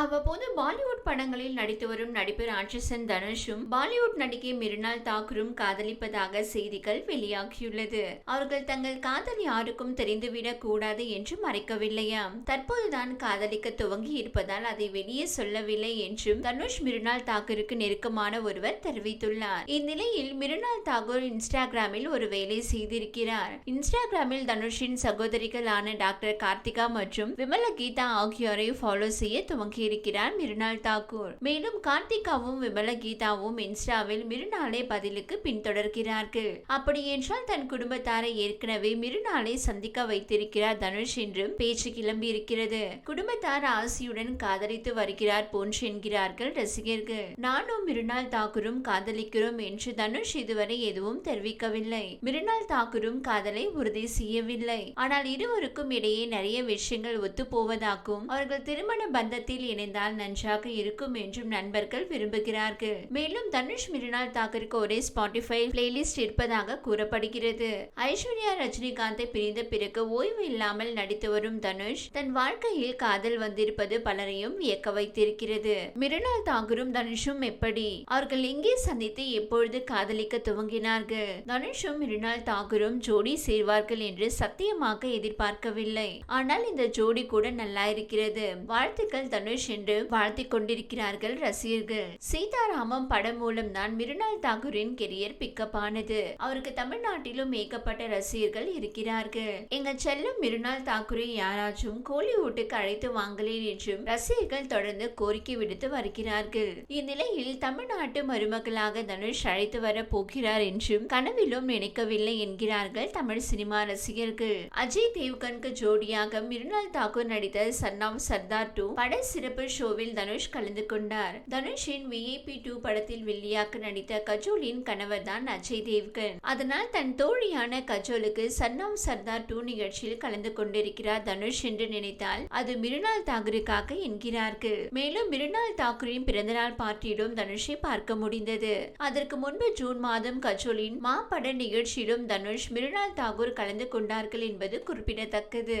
அவ்வப்போது பாலிவுட் படங்களில் நடித்து வரும் நடிப்பர் ராட்சசன் தனுஷும் பாலிவுட் நடிகை மிருனால் தாக்கூரும் காதலிப்பதாக செய்திகள் வெளியாகியுள்ளது. அவர்கள் தங்கள் காதல் யாருக்கும் தெரிந்துவிடக் கூடாது என்று மறைக்கவில்லையாம் தற்போதுதான் காதலிக்க துவங்கி இருப்பதால் அதை வெளியே சொல்லவில்லை என்றும் தனுஷ் மிருனால் தாக்கூருக்கு நெருக்கமான ஒருவர் தெரிவித்துள்ளார். இந்நிலையில் மிருனால் தாகூர் இன்ஸ்டாகிராமில் ஒரு வேலை செய்திருக்கிறார். இன்ஸ்டாகிராமில் தனுஷின் சகோதரிகளான டாக்டர் கார்த்திகா மற்றும் விமல கீதா ஆகியோரை ஃபாலோ செய்ய துவங்கி இருக்கிறார் மிருனால் தாக்கூர். மேலும் கார்த்திகாவும் விமல கீதாவும் இன்ஸ்டாவில் மிருனாலை பதிலுக்கு பின்தொடர்கிறார்கள். அப்படி என்றால் தன் குடும்பத்தாரை ஏற்கனவே மிருனாலை சந்திக்க வைத்திருக்கிறார் தனுஷ் என்றும் பேச்சு கிளம்பி இருக்கிறது குடும்பத்தார் ஆசியுடன் காதலித்து வருகிறார் போன்று என்கிறார்கள் ரசிகர்கள். நானும் மிருனால் தாக்கூரும் காதலிக்கிறோம் என்று தனுஷ் இதுவரை எதுவும் தெரிவிக்கவில்லை. மிருனால் தாக்கூரும் காதலை உறுதி செய்யவில்லை. ஆனால் இருவருக்கும் இடையே நிறைய விஷயங்கள் ஒத்து போவதாகவும் அவர்கள் திருமண பந்தத்தில் இணைந்தால் நன்றாக இருக்கும் என்றும் நண்பர்கள் விரும்புகிறார்கள். மேலும் தனுஷ் மிருனால் தாக்கருக்கு ஒரே ஸ்பாட்டிஃபை பிளேலிஸ்ட் இருப்பதாக கூறப்படுகிறது. ஐஸ்வர்யா ரஜினிகாந்தை பிரிந்த பிறகு ஓய்வு இல்லாமல் நடித்து வரும் தனுஷ் தன் வாழ்க்கையில் காதல் வந்திருப்பது பலரையும் வியக்க வைத்திருக்கிறது. மிருனால் தாகூரும் தனுஷும் எப்படி? அவர்கள் எங்கே சந்தித்து எப்பொழுது காதலிக்க துவங்கினார்கள்? தனுஷும் மிருனால் தாகூரும் ஜோடி சேர்வார்கள் என்று சத்தியமாக எதிர்பார்க்கவில்லை. ஆனால் இந்த ஜோடி கூட நல்லா இருக்கிறது. வாழ்த்துக்கள் தனுஷ். என்று வாழ்த்தி கொண்டிருக்கிறார்கள் ரசிகர்கள். சீதாராமம் படம் மூலம் தான் மிருனால் தாகூரின் கெரியர் பிக்கப் ஆனது. அவருக்கு தமிழ்நாட்டிலும் ஏகப்பட்ட ரசிகர்கள் இருக்கிறார்கள். எங்க செல்லும் மிருனால் தாக்கூரை யாராச்சும் கோலிவுட்டுக்கு அழைத்து வாங்கலேன் என்றும் ரசிகர்கள் தொடர்ந்து கோரிக்கை விடுத்து வருகிறார்கள். இந்நிலையில் தமிழ்நாட்டு மருமகளாக தனுஷ் அழைத்து வர போகிறார் என்றும் கனவிலும் நினைக்கவில்லை என்கிறார்கள் தமிழ் சினிமா ரசிகர்கள். அஜய் தேவ்கனுக்கு ஜோடியாக மிருனால் தாக்கூர் நடித்த சன் ஆஃப் சர்தார் டூ பட சிறப்பு ஷோவில் தனுஷ் கலந்து கொண்டார். தனுஷின் விஐபி டூ படத்தில் வில்லியாக நடித்த கஜோலின் கணவர் தான் அஜய் தேவ்கன். அதனால் தன் தோழியான கஜோலுக்கு சன்னாம் சர்தார் டூ நிகழ்ச்சியில் கலந்து கொண்டிருக்கிறார் தனுஷ் என்று நினைத்தால் அது மிருனால் தாகூருக்காக என்கிறார்கள். மேலும் மிருனால் தாக்கூரின் பிறந்தநாள் பார்ட்டியிலும் தனுஷை பார்க்க முடிந்தது. அதற்கு முன்பு ஜூன் மாதம் கஜோலின் மா பட நிகழ்ச்சியிலும் தனுஷ் மிருனால் தாகூர் கலந்து கொண்டார்கள் என்பது குறிப்பிடத்தக்கது.